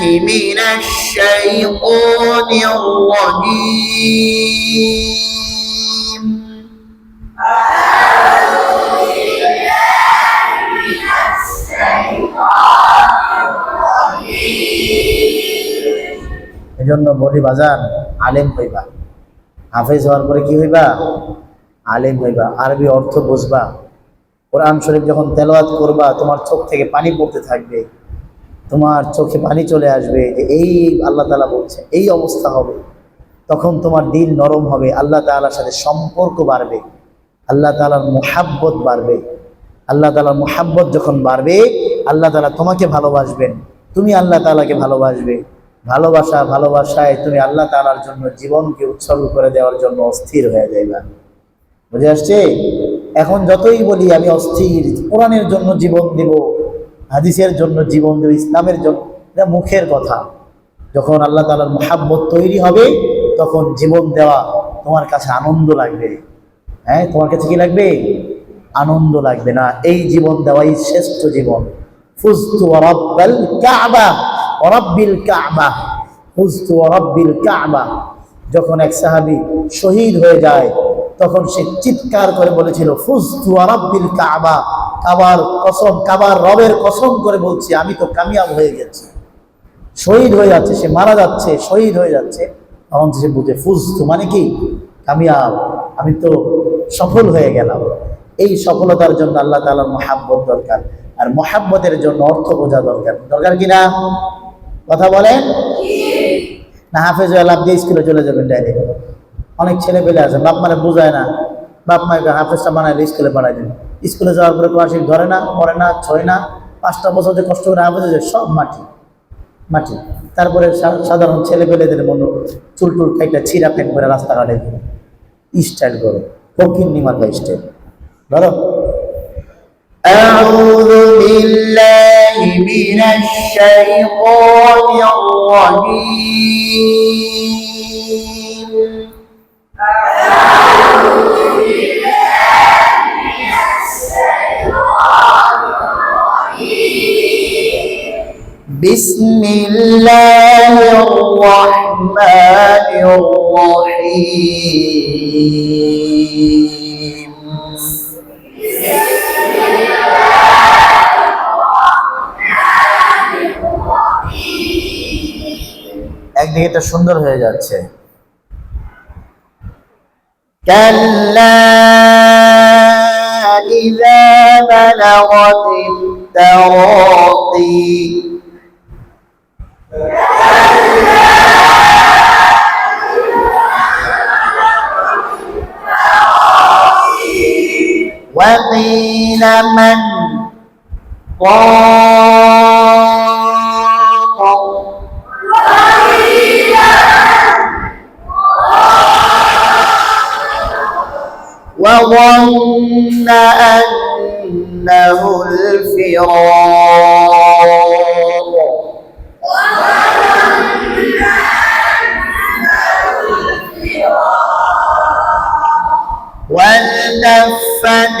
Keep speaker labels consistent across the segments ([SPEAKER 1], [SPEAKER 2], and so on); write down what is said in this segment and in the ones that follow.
[SPEAKER 1] من الشيطان الرجيم
[SPEAKER 2] এজন্য বলি বাজান আলেম হইবা হাফেজ হওয়ার পরে কি হইবা আলেম হইবা আরবি অর্থ বুঝবা কোরআন শরীফ যখন তেলাওয়াত করবা তোমার চোখ থেকে পানি পড়তে থাকবে তোমার চোখে পানি চলে আসবে যে এই আল্লাহ তালা বলছে, এই অবস্থা হবে। তখন তোমার দিল নরম হবে, আল্লাহ তাআলার সাথে সম্পর্ক বাড়বে, আল্লাহ তাআলার মোহাব্বত বাড়বে। আল্লাহ তালার মোহাব্বত যখন বাড়বে, আল্লাহ তালা তোমাকে ভালোবাসবেন, তুমি আল্লাহ তাআলাকে ভালোবাসবে। ভালোবাসা ভালোবাসায় তুমি আল্লাহ তালার জন্য জীবনকে উৎসর্গ করে দেওয়ার জন্য অস্থির হয়ে যাইবা। বুঝে আসছে? এখন যতই বলি আমি অস্থির, কোরআনের জন্য জীবন দিব হাদিসের জন্য জীবন দেব ইসলামের জন্য, এটা মুখের কথা। যখন আল্লাহ তাআলার মোহাব্বত তৈরি হবে, তখন জীবন দেওয়া তোমার কাছে আনন্দ লাগবে। হ্যাঁ তোমার কাছে কি লাগবে? আনন্দ লাগবে না। এই জীবন দেওয়াই শ্রেষ্ঠ জীবন। ফুজতু ওয়ারাব্বাল কাবা ওয়ারাব্বিল কাবা, ফুজতু ওয়ারাব্বিল কাবা। যখন এক সাহাবী শহীদ হয়ে যায়, তখন সে চিৎকার করে বলেছিল, ফুজতু ওয়ারাব্বিল কাবা কাবার কসম, কাবার রবের কসম করে বলছি, আমি তো কামিয়াব হয়ে গেছি। শহীদ হয়ে যাচ্ছে, সে মারা যাচ্ছে, শহীদ হয়ে যাচ্ছে। তখন সে বুঝে ফুজতু মানে কি? কামিয়াব, আমি তো সফল হয়ে গেলাম। এই সফলতার জন্য আল্লাহ তাআলার মহাব্বত দরকার, আর মহাব্বতের জন্য অর্থ বোঝা দরকার। দরকার কি না? কথা বলেন? না, হাফেজ লাভ দিয়ে স্কুলে চলে যাবেন ডাইরেক্ট অনেক ছেলে পেলে আছে, বাপ মারে বোঝায় না। বাপ মাকে হাফেজটা বানাইলে স্কুলে পাঠাই দেন। স্কুলে যাওয়ার পরে ক্লাসিক ধরে না পড়ে না ছয় না পাঁচটা বছর যে কষ্ট করে হাফেজ হয়েছে সব মাটি মাটি তারপরে সা- সাধারণ ছেলে পেলেদের মনে চুল টুল খাইটা ছিঁড়া প্যান্ট করে রাস্তাঘাটে স্টাইল করো ফকির নিমার স্টাইল ধরো
[SPEAKER 1] أعوذ بالله من الشيطان الرجيم بسم الله الرحمن الرحيم
[SPEAKER 2] একদিকে এটা সুন্দর হয়ে যাচ্ছে
[SPEAKER 1] كلا من وظن أنه الفراق والتفت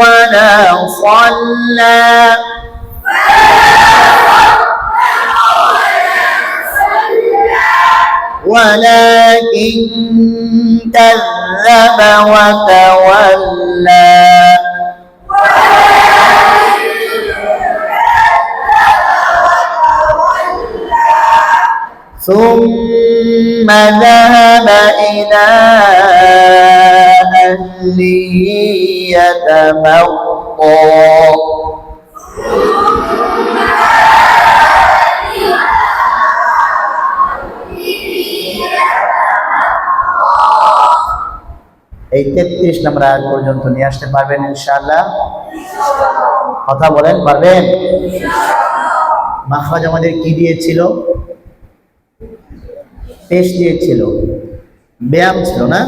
[SPEAKER 1] ولا صلى. ولكن كذب وتولى. ثم ذهب إلى يتمطى
[SPEAKER 2] এই তেত্রিশ নম্বর আয়াত পর্যন্ত নিয়ে আসতে পারবেন ইনশাআল্লাহ কথা বলেন পারবেন মাখরাজ আমাদের কি দিয়েছিল পেশ দিয়েছিল ব্যায়াম ছিল না